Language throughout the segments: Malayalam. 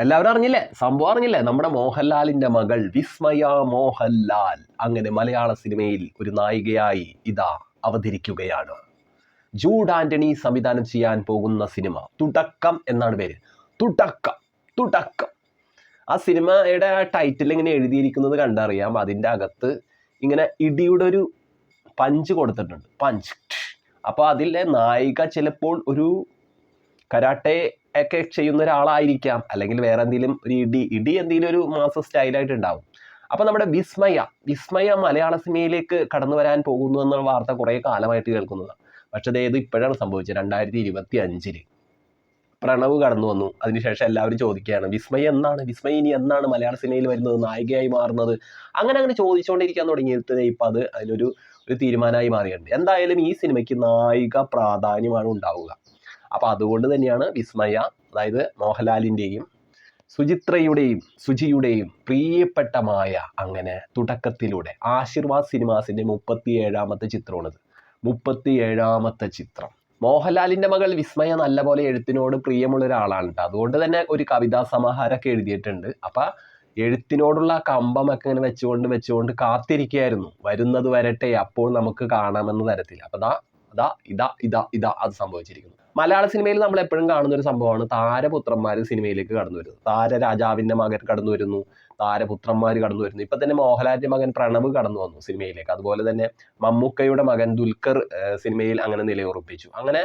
എല്ലാവരും അറിഞ്ഞില്ലേ? സംഭവം അറിഞ്ഞില്ലേ? നമ്മുടെ മോഹൻലാലിന്റെ മകൾ വിസ്മയ മോഹൻലാൽ അങ്ങനെ മലയാള സിനിമയിൽ ഒരു നായികയായി ഇതാ അവതരിക്കുകയാണ്. ജൂഡ് ആന്റണി സംവിധാനം ചെയ്യാൻ പോകുന്ന സിനിമ തുടക്കം എന്നാണ് പേര്. തുടക്കം തുടക്കം. ആ സിനിമയുടെ ആ ടൈറ്റിൽ ഇങ്ങനെ എഴുതിയിരിക്കുന്നത് കണ്ടറിയാം. അതിന്റെ അകത്ത് ഇങ്ങനെ ഇടിയുടെ ഒരു പഞ്ച് കൊടുത്തിട്ടുണ്ട്. പഞ്ച്. അപ്പോൾ അതിലെ നായിക ചിലപ്പോൾ ഒരു കരാട്ടെ ഒക്കെ ചെയ്യുന്ന ഒരാളായിരിക്കാം. അല്ലെങ്കിൽ വേറെ എന്തെങ്കിലും ഒരു ഇടി ഇടി എന്തെങ്കിലും ഒരു മാസ സ്റ്റൈലായിട്ട് ഉണ്ടാവും. അപ്പോൾ നമ്മുടെ വിസ്മയ വിസ്മയ മലയാള സിനിമയിലേക്ക് കടന്നു വരാൻ പോകുന്നു എന്നുള്ള വാർത്ത കുറേ കാലമായിട്ട് കേൾക്കുന്നതാണ് പക്ഷേ ഇത് ഇപ്പോഴാണ് സംഭവിച്ചത് രണ്ടായിരത്തി ഇരുപത്തി അഞ്ചിൽ പ്രണവ് കടന്നു വന്നു. അതിനുശേഷം എല്ലാവരും ചോദിക്കുകയാണ് വിസ്മയ എന്നാണ് വിസ്മയ ഇനി എന്നാണ് മലയാള സിനിമയിൽ വരുന്നത് നായികയായി മാറുന്നത്? അങ്ങനെ അങ്ങനെ ചോദിച്ചുകൊണ്ടിരിക്കാൻ തുടങ്ങിയിട്ട് ഇപ്പം അത് അതിലൊരു ഒരു തീരുമാനമായി മാറിയിട്ടുണ്ട്. എന്തായാലും ഈ സിനിമയ്ക്ക് നായിക പ്രാധാന്യമാണ് ഉണ്ടാവുക. അപ്പോൾ അതുകൊണ്ട് തന്നെയാണ് വിസ്മയ അതായത് മോഹൻലാലിന്റെയും സുചിത്രയുടെയും സുജിയുടെയും പ്രിയപ്പെട്ടമായ അങ്ങനെ തുടക്കത്തിലൂടെ ആശീർവാദ് സിനിമാസിന്റെ മുപ്പത്തി ഏഴാമത്തെ ചിത്രമാണിത്. മുപ്പത്തി ഏഴാമത്തെ ചിത്രം. മോഹൻലാലിന്റെ മകൾ വിസ്മയ നല്ലപോലെ എഴുത്തിനോട് പ്രിയമുള്ള ഒരാളാണ് അതുകൊണ്ട് തന്നെ ഒരു കവിതാ സമാഹാരമൊക്കെ എഴുതിയിട്ടുണ്ട്. അപ്പൊ എഴുത്തിനോടുള്ള കമ്പമൊക്കെ ഇങ്ങനെ വെച്ചുകൊണ്ട് വെച്ചുകൊണ്ട് കാത്തിരിക്കുകയായിരുന്നു. വരുന്നത് വരട്ടെ അപ്പോൾ നമുക്ക് കാണാമെന്ന തരത്തിൽ അപ്പൊ ദാ അതാ ഇതാ ഇതാ ഇതാ അത് സംഭവിച്ചിരിക്കുന്നു. മലയാള സിനിമയിൽ നമ്മൾ എപ്പോഴും കാണുന്ന ഒരു സംഭവമാണ് താരപുത്രന്മാർ സിനിമയിലേക്ക് കടന്നു വരുന്നത്. താരരാജാവിന്റെ മകൻ കടന്നു വരുന്നു താരപുത്രന്മാർ കടന്നു വരുന്നു. ഇപ്പൊ തന്നെ മോഹൻലാലിന്റെ മകൻ പ്രണവ് കടന്നു വന്നു സിനിമയിലേക്ക്. അതുപോലെ തന്നെ മമ്മൂക്കയുടെ മകൻ ദുൽഖർ സിനിമയിൽ അങ്ങനെ നിലയുറപ്പിച്ചു. അങ്ങനെ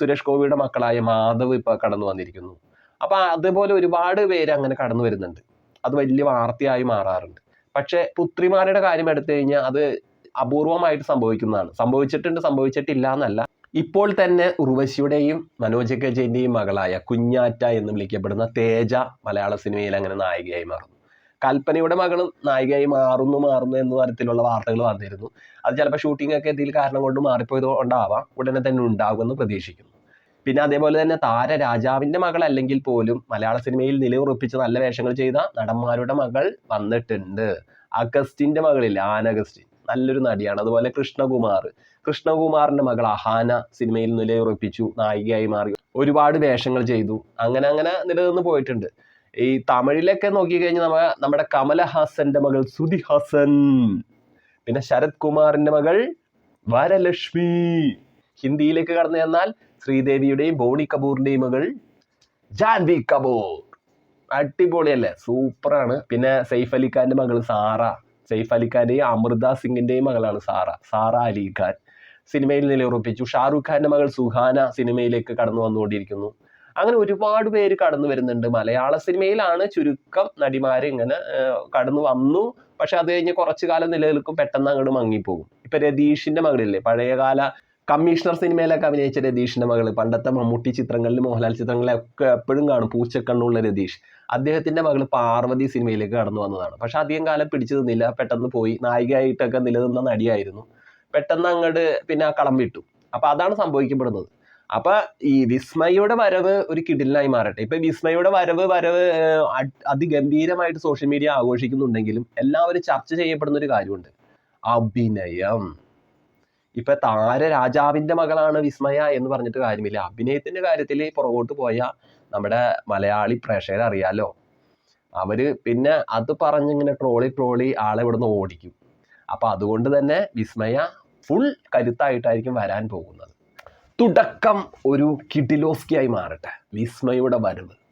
സുരേഷ് ഗോപിയുടെ മക്കളായ മാധവ് ഇപ്പൊ കടന്നു വന്നിരിക്കുന്നു. അപ്പൊ അതുപോലെ ഒരുപാട് പേര് അങ്ങനെ കടന്നു വരുന്നുണ്ട്. അത് വലിയ വാർത്തയായി മാറാറുണ്ട്. പക്ഷെ പുത്രിമാരുടെ കാര്യം എടുത്തു കഴിഞ്ഞാൽ അത് അപൂർവമായിട്ട് സംഭവിക്കുന്നതാണ്. സംഭവിച്ചിട്ടുണ്ട് സംഭവിച്ചിട്ടില്ല എന്നല്ല. ഇപ്പോൾ തന്നെ ഉർവശിയുടെയും മനോജ് ഗജന്റെയും മകളായ കുഞ്ഞാറ്റ എന്ന് വിളിക്കപ്പെടുന്ന തേജ മലയാള സിനിമയിൽ അങ്ങനെ നായികയായി മാറുന്നു. കൽപ്പനയുടെ മകളും നായികയായി മാറുന്നു മാറുന്നു എന്ന തരത്തിലുള്ള വാർത്തകൾ വന്നിരുന്നു. അത് ചിലപ്പോൾ ഷൂട്ടിംഗ് ഒക്കെ എന്തെങ്കിലും കാരണം കൊണ്ട് മാറിപ്പോയത് കൊണ്ടാവാം ഉടനെ തന്നെ ഉണ്ടാകുമെന്ന് പ്രതീക്ഷിക്കുന്നു. പിന്നെ അതേപോലെ തന്നെ താര രാജാവിന്റെ മകൾ അല്ലെങ്കിൽ പോലും മലയാള സിനിമയിൽ നിലയുറപ്പിച്ച് നല്ല വേഷങ്ങൾ ചെയ്ത നടന്മാരുടെ മകൾ വന്നിട്ടുണ്ട്. അഗസ്റ്റിന്റെ മകളില്ല ആൻ അഗസ്റ്റിൻ നല്ലൊരു നടിയാണ്. അതുപോലെ കൃഷ്ണകുമാർ. കൃഷ്ണകുമാറിന്റെ മകൾ അഹാന സിനിമയിൽ നിലയുറപ്പിച്ചു നായികയായി മാറി. ഒരുപാട് വേഷങ്ങൾ ചെയ്തു. അങ്ങനെ അങ്ങനെ നിലനിന്ന് പോയിട്ടുണ്ട്. ഈ തമിഴിലൊക്കെ നോക്കിക്കഴിഞ്ഞാൽ നമ്മ നമ്മുടെ കമലഹാസന്റെ മകൾ ശ്രുതി ഹാസൻ പിന്നെ ശരത് കുമാറിന്റെ മകൾ വരലക്ഷ്മി. ഹിന്ദിയിലേക്ക് കടന്നു ചെന്നാൽ ശ്രീദേവിയുടെയും ബോണി കപൂറിന്റെയും മകൾ ജാൻവി കപൂർ. അടിപൊളിയല്ലേ? സൂപ്പറാണ്. പിന്നെ സെയ്ഫ് അലിഖാന്റെ മകൾ സാറ. സെയ്ഫ് അലിഖാന്റെയും അമൃത സിംഗിന്റെയും മകളാണ് സാറ സാറ അലി ഖാൻ സിനിമയിൽ നിലയുറപ്പിച്ചു. ഷാറുഖ് ഖാന്റെ മകൾ സുഹാന സിനിമയിലേക്ക് കടന്നു വന്നുകൊണ്ടിരിക്കുന്നു. അങ്ങനെ ഒരുപാട് പേര് കടന്നു വരുന്നുണ്ട്. മലയാള സിനിമയിലാണ് ചുരുക്കം നടിമാർ ഇങ്ങനെ കടന്നു വന്നു. പക്ഷെ അത് കഴിഞ്ഞ് കുറച്ചു കാലം നിലനിൽക്കും പെട്ടെന്ന് അങ്ങോട്ട് മങ്ങിപ്പോകും. ഇപ്പൊ രതീഷിന്റെ മകളില്ലേ പഴയകാല കമ്മീഷണർ സിനിമയിലൊക്കെ അഭിനയിച്ച രതീഷിന്റെ മകൾ പണ്ടത്തെ മമ്മൂട്ടി ചിത്രങ്ങളിൽ മോഹൻലാൽ ചിത്രങ്ങളിലൊക്കെ എപ്പോഴും കാണും. പൂച്ചക്കണ്ണുള്ള രതീഷ്. അദ്ദേഹത്തിന്റെ മകൾ പാർവതി സിനിമയിലേക്ക് കടന്നു വന്നതാണ്. പക്ഷെ അധികം കാലം പിടിച്ചു നിന്നില്ല. പെട്ടെന്ന് പോയി. നായികയായിട്ടൊക്കെ നിലനിന്ന നടിയായിരുന്നു. പെട്ടെന്ന് അങ്ങോട്ട് പിന്നെ ആ കളം വിട്ടു. അപ്പൊ അതാണ് സംഭവിക്കപ്പെടുന്നത്. അപ്പൊ ഈ വിസ്മയുടെ വരവ് ഒരു കിടിലായി മാറട്ടെ. ഇപ്പൊ വിസ്മയുടെ വരവ് വരവ് അതിഗംഭീരമായിട്ട് സോഷ്യൽ മീഡിയ ആഘോഷിക്കുന്നുണ്ടെങ്കിലും എല്ലാവരും ചർച്ച ചെയ്യപ്പെടുന്ന ഒരു കാര്യമുണ്ട്. അഭിനയം. ഇപ്പൊ താര രാജാവിന്റെ മകളാണ് വിസ്മയ എന്ന് പറഞ്ഞിട്ട് കാര്യമില്ല. അഭിനയത്തിന്റെ കാര്യത്തിൽ പുറകോട്ട് പോയ നമ്മുടെ മലയാളി പ്രേക്ഷകർ അറിയാലോ. അവർ പിന്നെ അത് പറഞ്ഞിങ്ങനെ ട്രോളി ട്രോളി ആളെ ഇവിടുന്ന് ഓടിക്കും. അപ്പൊ അതുകൊണ്ട് തന്നെ വിസ്മയ ഫുൾ കരുത്തായിട്ടായിരിക്കും വരാൻ പോകുന്നത്. തുടക്കം ഒരു കിഡിലോസ്കിയായി മാറട്ടെ. വിസ്മയുടെ വരവ്.